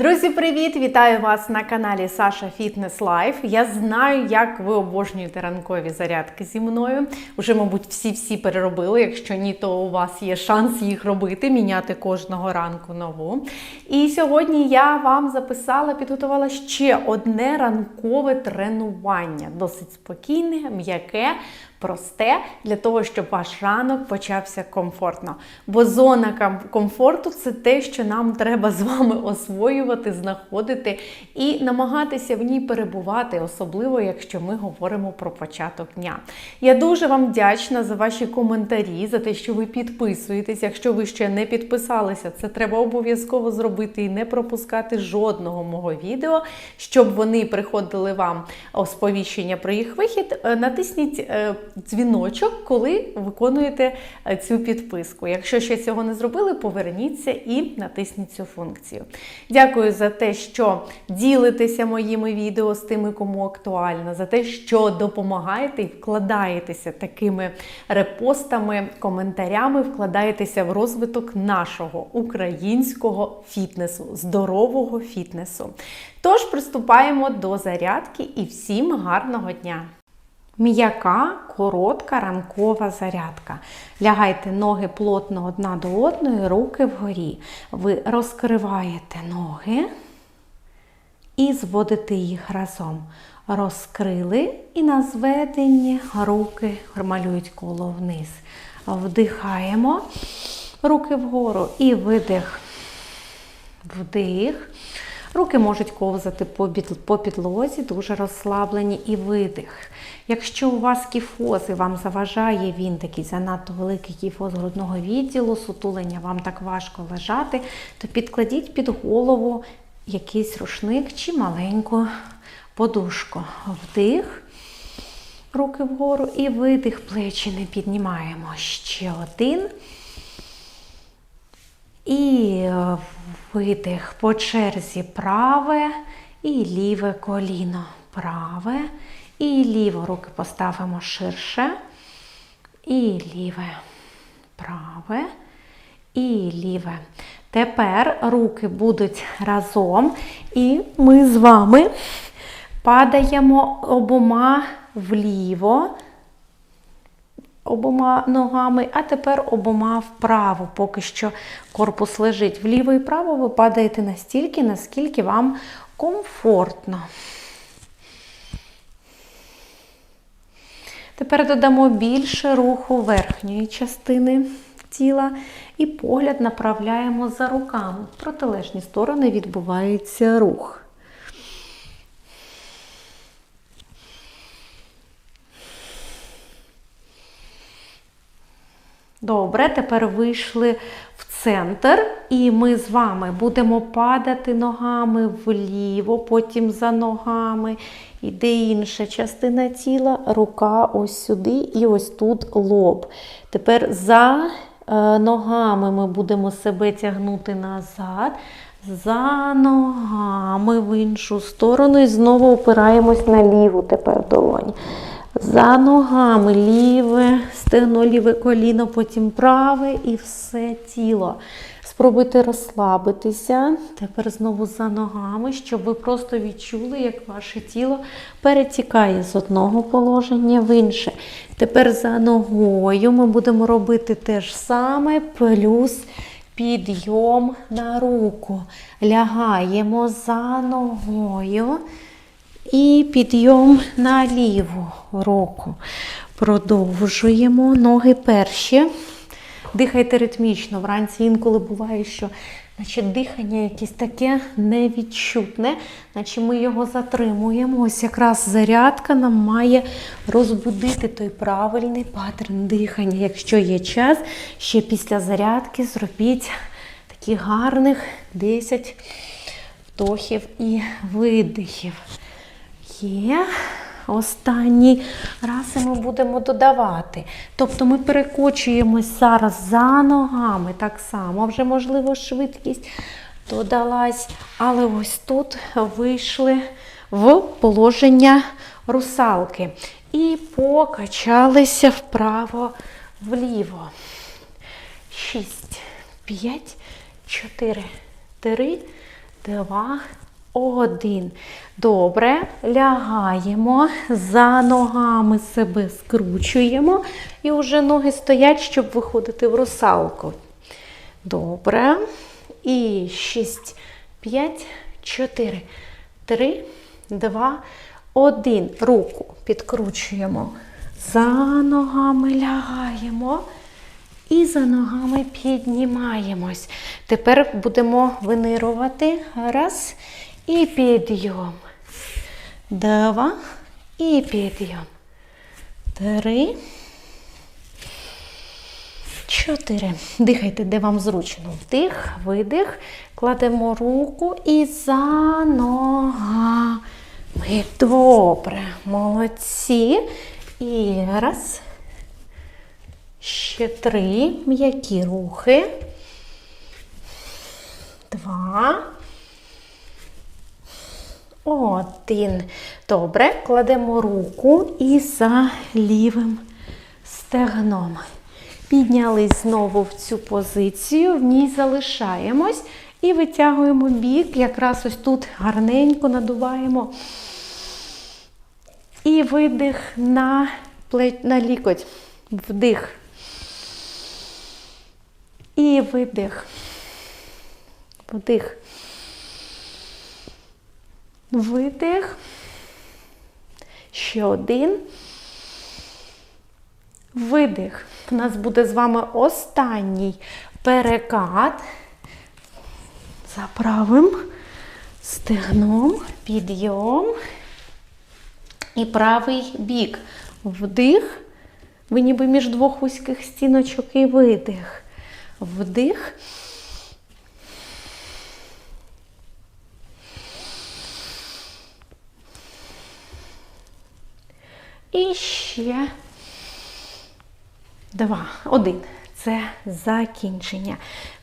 Друзі, привіт! Вітаю вас на каналі Саша Фітнес Лайф. Я знаю, як ви обожнюєте ранкові зарядки зі мною. Уже, мабуть, всі-всі переробили. Якщо ні, то у вас є шанс їх робити, міняти кожного ранку нову. І сьогодні я вам записала, підготувала ще одне ранкове тренування. Досить спокійне, м'яке. Просте для того, щоб ваш ранок почався комфортно. Бо зона комфорту це те, що нам треба з вами освоювати, знаходити і намагатися в ній перебувати, особливо якщо ми говоримо про початок дня. Я дуже вам вдячна за ваші коментарі, за те, що ви підписуєтесь. Якщо ви ще не підписалися, це треба обов'язково зробити і не пропускати жодного мого відео, щоб вони приходили вам сповіщення про їх вихід. Е, Натисніть е, дзвіночок, коли виконуєте е, цю підписку. Якщо ще цього не зробили, поверніться і натисніть цю функцію. Дякую за те, що ділитеся моїми відео з тими, кому актуально, за те, що допомагаєте і вкладаєтеся такими репостами, коментарями, вкладаєтеся в розвиток нашого українського фітнесу, здорового фітнесу. Тож приступаємо до зарядки і всім гарного дня! М'яка, коротка ранкова зарядка. Лягайте ноги плотно одна до одної, руки вгорі. Ви розкриваєте ноги і зводите їх разом. Розкрили і на зведенні руки малюють коло вниз. Вдихаємо, руки вгору і видих. Вдих. Руки можуть ковзати по підлозі, дуже розслаблені і видих. Якщо у вас кіфоз і вам заважає він такий занадто великий кіфоз грудного відділу, сутулення, вам так важко лежати, то підкладіть під голову якийсь рушник чи маленьку подушку. Вдих, руки вгору і видих, плечі не піднімаємо. Ще один. І видих по черзі праве і ліве коліно. Праве і ліве. Руки поставимо ширше. І ліве. Праве і ліве. Тепер руки будуть разом, і ми з вами падаємо обома вліво обома ногами, а тепер обома вправо. Поки що корпус лежить вліво і вправо, ви падаєте настільки, наскільки вам комфортно. Тепер додамо більше руху верхньої частини тіла і погляд направляємо за руками. В протилежні сторони відбувається рух. Добре, тепер вийшли в центр, і ми з вами будемо падати ногами вліво, потім за ногами. Іде інша частина тіла, рука ось сюди і ось тут лоб. Тепер за е, ногами ми будемо себе тягнути назад. За ногами в іншу сторону і знову опираємось на ліву тепер долонь. За ногами ліве, стегно, ліве коліно, потім праве і все тіло. Спробуйте розслабитися. Тепер знову за ногами, щоб ви просто відчули, як ваше тіло перетікає з одного положення в інше. Тепер за ногою ми будемо робити те ж саме, плюс підйом на руку. Лягаємо за ногою. І підйом на ліву руку. Продовжуємо ноги перші. Дихайте ритмічно. Вранці інколи буває, що наче дихання якесь таке невідчутне, наче ми його затримуємо. Ось якраз зарядка нам має розбудити той правильний паттерн дихання. Якщо є час, ще після зарядки зробіть таких гарних 10 вдохів і видихів. Є. Останній раз ми будемо додавати. Тобто ми перекочуємось зараз за ногами. Так само, вже, можливо, швидкість додалась. Але ось тут вийшли в положення русалки. І покачалися вправо-вліво. Шість, п'ять, чотири, три, два, один. Добре.Лягаємо. За ногами себе скручуємо. І вже ноги стоять, щоб виходити в русалку. Добре. І шість, п'ять, чотири, три, два, один. Руку підкручуємо. За ногами лягаємо. І за ногами піднімаємось. Тепер будемо винирувати. Раз. І підйом. Два. І підйом. Три. Чотири. Дихайте, де вам зручно. Вдих, видих. Кладемо руку і за ногами. Добре. Молодці. І раз. Ще три м'які рухи. Два. Один. Добре. Кладемо руку і за лівим стегном. Піднялись знову в цю позицію, в ній залишаємось і витягуємо бік. Якраз ось тут гарненько надуваємо. І видих на, пле- на лікоть. Вдих. І видих. Вдих. Видих. Ще один. Видих. У нас буде з вами останній перекат. За правим стегном. Підйом. І правий бік. Вдих. Ви ніби між двох вузьких стіночок і видих. Вдих. І ще два. Один. Це закінчення.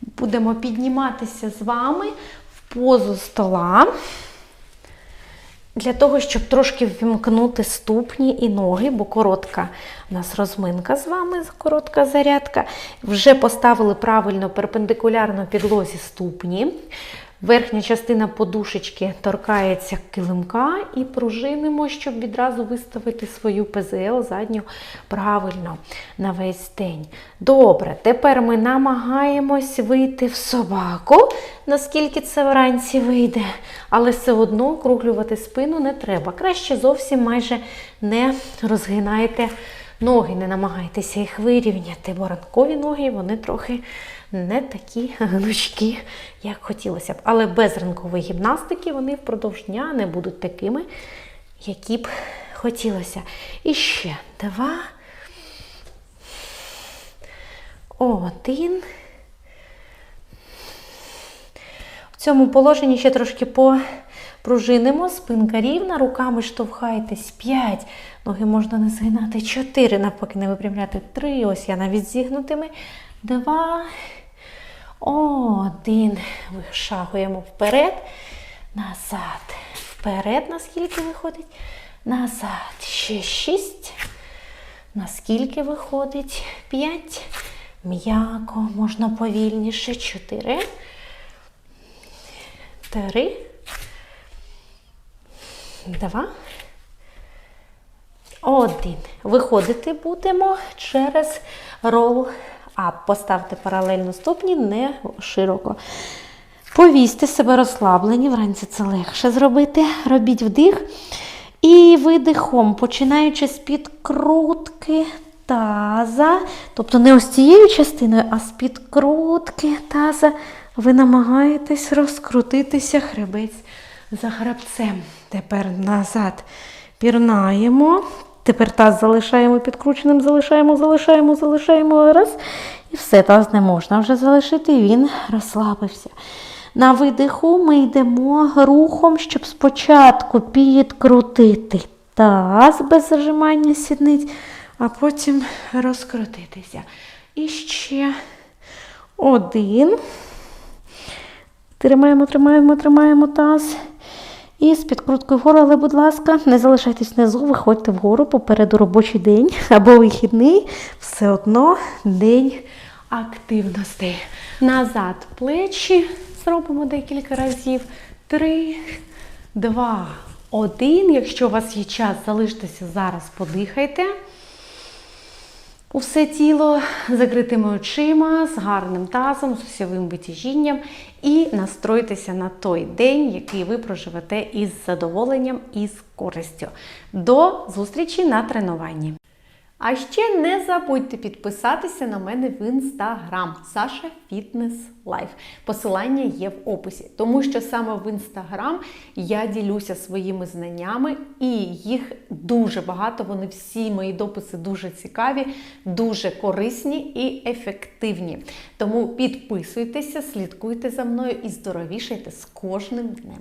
Будемо підніматися з вами в позу стола. Для того, щоб трошки ввімкнути ступні і ноги, бо коротка у нас розминка з вами, коротка зарядка. Вже поставили правильно перпендикулярно підлозі ступні. Верхня частина подушечки торкається килимка і пружинимо, щоб відразу виставити свою ПЗЛ задню правильно на весь день. Добре, тепер ми намагаємось вийти в собаку, наскільки це вранці вийде, але все одно округлювати спину не треба. Краще зовсім майже не розгинайте ноги, не намагайтеся їх вирівняти, бо ранкові ноги вони трохи не такі гнучкі, як хотілося б. Але без ранкової гімнастики вони впродовж дня не будуть такими, які б хотілося. І ще два. Один. В цьому положенні ще трошки попружинимо. Спинка рівна, руками штовхайтесь. П'ять. Ноги можна не згинати. Чотири. Навпаки, не випрямляти. Три. Ось я навіть зігнутими. Два. Один. Вишагуємо вперед. Назад. Вперед, наскільки виходить. Назад. Ще шість. Наскільки виходить? П'ять. М'яко, можна повільніше. Чотири. Три. Два. Один. Виходити будемо через рол ап. Поставте паралельно ступні, не широко. Повісьте себе розслаблені, вранці це легше зробити. Робіть вдих. І видихом, починаючи з підкрутки таза, тобто не ось цією частиною, а з підкрутки таза, ви намагаєтесь розкрутитися хребець за хребцем. Тепер назад пірнаємо. Тепер таз залишаємо підкрученим, залишаємо, залишаємо, залишаємо раз. І все, таз не можна вже залишити, він розслабився. На видиху ми йдемо рухом, щоб спочатку підкрутити таз без зажимання сідниць, а потім розкрутитися. І ще один. Тримаємо, тримаємо, тримаємо таз. І з підкруткою вгору, але, будь ласка, не залишайтесь внизу, виходьте вгору попереду робочий день або вихідний. Все одно день активностей. Назад плечі зробимо декілька разів. три, два, один. Якщо у вас є час, залиштеся зараз, подихайте. Усе тіло закритими очима, з гарним тазом, з осьовим витяжінням і настройтеся на той день, який ви проживете із задоволенням і з користю. До зустрічі на тренуванні! А ще не забудьте підписатися на мене в інстаграм Саша Фітнес Лайф. Посилання є в описі, тому що саме в інстаграм я ділюся своїми знаннями, і їх дуже багато. Вони всі мої дописи дуже цікаві, дуже корисні і ефективні. Тому підписуйтеся, слідкуйте за мною і здоровішайте з кожним днем.